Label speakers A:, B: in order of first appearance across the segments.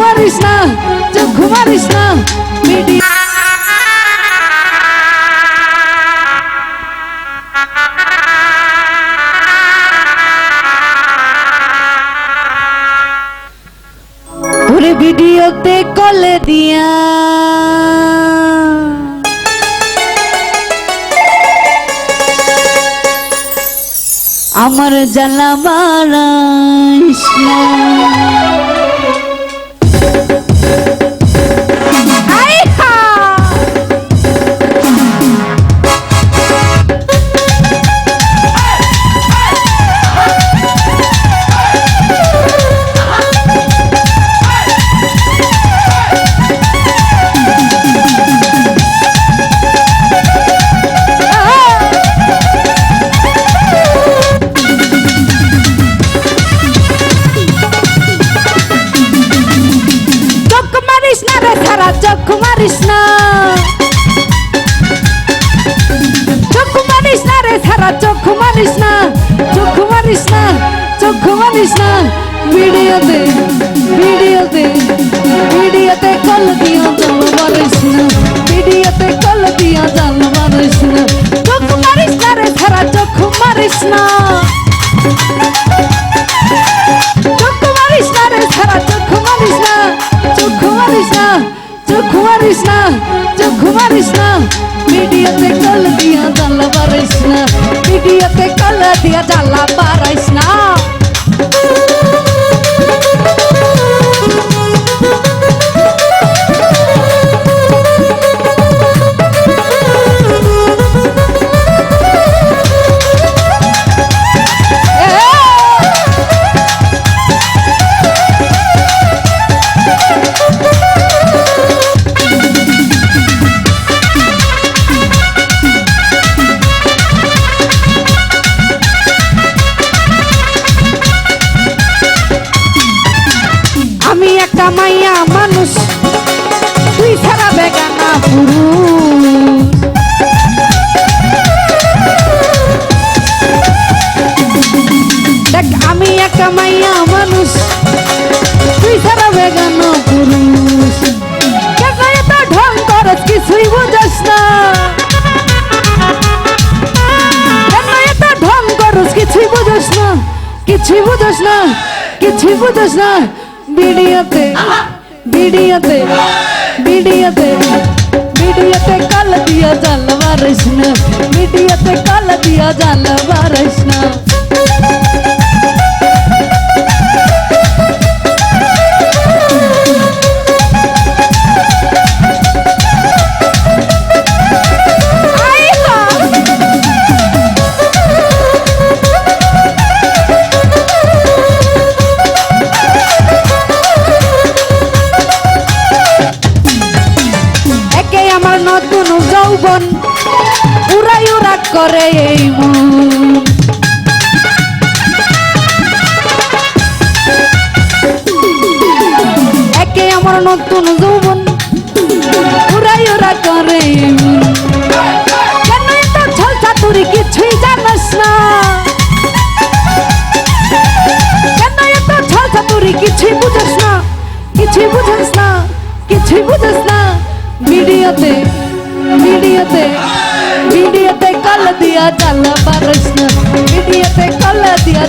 A: মারিস না চোখ মারিস না ওরে ভিডিওতে কলে দিয়া আমার জ্বালা বাড়াইস না। চোখ মারিস না চক্ষু মারিস না চক্ষু মারিস না। ভিডিওতে ভিডিওতে ভিডিওতে কল দিও জাল চোখ মারিস না চোখ ঘুমারিস না, ভিডিওতে কল দিয়া জানলা পারিস না, ভিডিওতে কল দিয়া জানলা পারিস না। আমি একটা মাইয়া মানুষ। তুই ছাড়া বেগানা পুরুষ। দেখ, আমি একটা মাইয়া মানুষ। তুই ছাড়া বেগানা পুরুষ। এত ঢং করস, কিছুই বুঝাস না। এত ঢং করস, কিছুই বুঝাস না। কিছুই বুঝাস না, কিছুই বুঝাস না। ভিডিওতে ভিডিওতে ভিডিওতে ভিডিওতে কাল দিয়া জাল মারিস না ভিডিওতে কাল দিয়া জাল মারিস যৌবন উড়াই উড়া করে এই মন। একে আমার নতুন যৌবন উড়াই উড়া করে কিছুই জানাস না। কিছুই বুঝাস না, কিছুই বুঝাস না না। ভিডিওতে ভিডিওতে ভিডিওতে কল দিয়া জালা পারিস না। ভিডিওতে কল দিয়া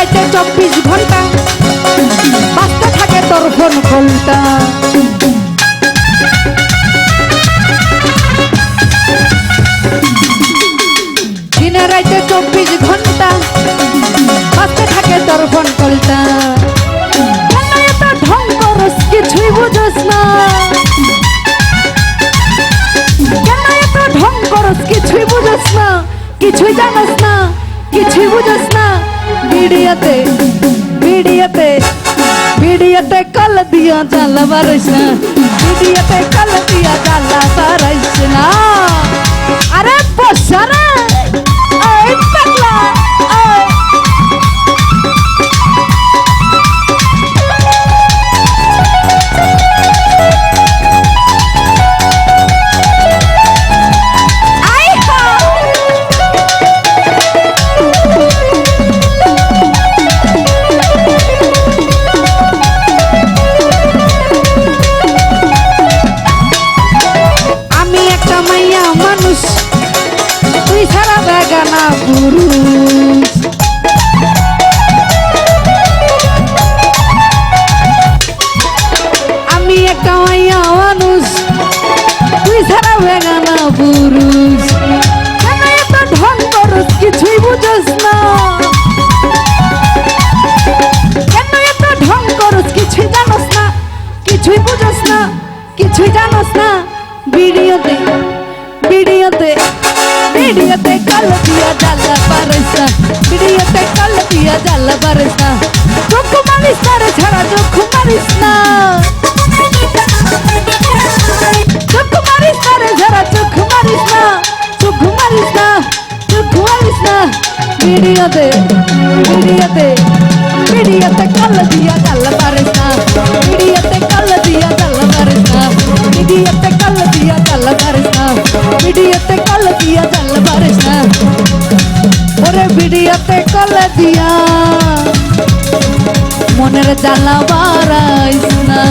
A: রাইতে চব্বিশ ঘণ্টা। বাঁচতে থাকে তোর ফোন ঘণ্টা দিনে রাইতে চব্বিশ ঘণ্টা। বাঁচতে থাকে তোর ফোন কলটা ভিডিওতে ভিডিওতে ভিডিওতে কল দিয়া জাল বারসা ভিডিওতে কল দিয়া জাল আমি একটা মাইয়া মানুষ, তুই ছাড়া বেগানা পুরুষ। ঢং করস, কিছুই বুঝস না। কেন ঢং করস, কিছুই জানোস কিছুই বুঝস না, কিছুই জানোস ভিডিওতে ভিডিওতে ভিডিওতে কল দিয়া জ্বালা পারিস না ভিডিওতে কল দিয়া জ্বালা পারিস না চোখ মারিস না রে ছাড়া চোখ মারিস না চোখ মারিস না রে ছাড়া চোখ মারিস না চোখ মারিস না চোখ মারিস না ভিডিওতে ভিডিওতে ভিডিওতে কল দিয়া জ্বালা পারিস না ভিডিওতে কল দিয়া জ্বালা পারিস না ভিডিওতে কল দিয়া ওরে ভিডিওতে কল দিয়া। মনের জ্বালা বাড়াইস না।